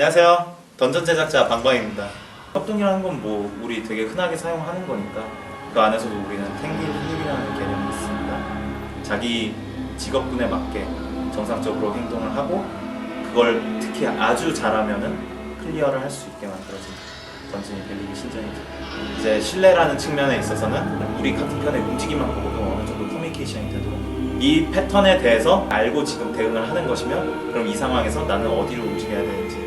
안녕하세요. 던전 제작자 방광입니다. 협동이라는 건 뭐 우리 되게 흔하게 사용하는 거니까 그 안에서도 우리는 탱길 힐이라는 개념이 있습니다. 자기 직업군에 맞게 정상적으로 행동을 하고 그걸 특히 아주 잘하면은 클리어를 할 수 있게 만들어진 던전이 벨리기 신전이죠. 이제 신뢰라는 측면에 있어서는 우리 같은 편의 움직임만 보고도 어느 정도 커뮤니케이션이 되도록 이 패턴에 대해서 알고 지금 대응을 하는 것이면 그럼 이 상황에서 나는 어디로 움직여야 되는지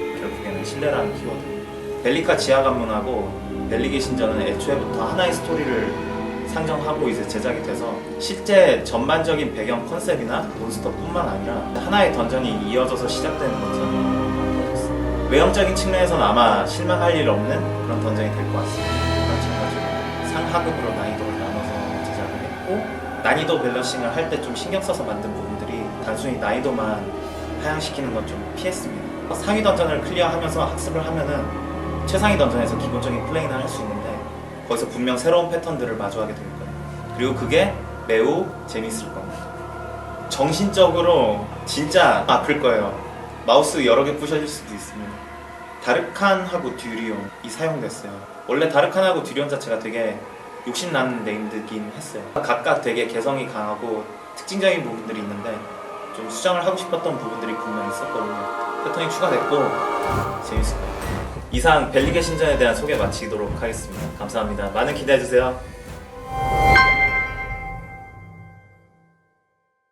결국에는 신뢰라는 키워드 벨리카 지하 관문하고 벨리기 신전은 애초에부터 하나의 스토리를 상정하고 이제 제작이 돼서 실제 전반적인 배경 컨셉이나 몬스터뿐만 아니라 하나의 던전이 이어져서 시작되는 던전이. 외형적인 측면에서는 아마 실망할 일 없는 그런 던전이 될 것 같습니다. 마찬가지로 상하급으로 난이도를 나눠서 제작을 했고 난이도 밸런싱을 할 때 좀 신경 써서 만든 부분들이 단순히 난이도만 하향시키는 건 좀 피했습니다. 상위 던전을 클리어하면서 학습을 하면은 최상위 던전에서 기본적인 플레이는 할 수 있는데 거기서 분명 새로운 패턴들을 마주하게 될 거예요. 그리고 그게 매우 재밌을 겁니다. 정신적으로 진짜 아플 거예요. 마우스 여러 개 부셔질 수도 있습니다. 다르칸하고 듀리온이 사용됐어요. 원래 다르칸하고 듀리온 자체가 되게 욕심나는 네임드긴 했어요. 각각 되게 개성이 강하고 특징적인 부분들이 있는데 좀 수정을 하고 싶었던 부분들이 분명히 있었거든요. 패턴이 추가됐고 재밌습니다. 이상 벨리게 신전에 대한 소개 마치도록 하겠습니다. 감사합니다. 많은 기대해주세요.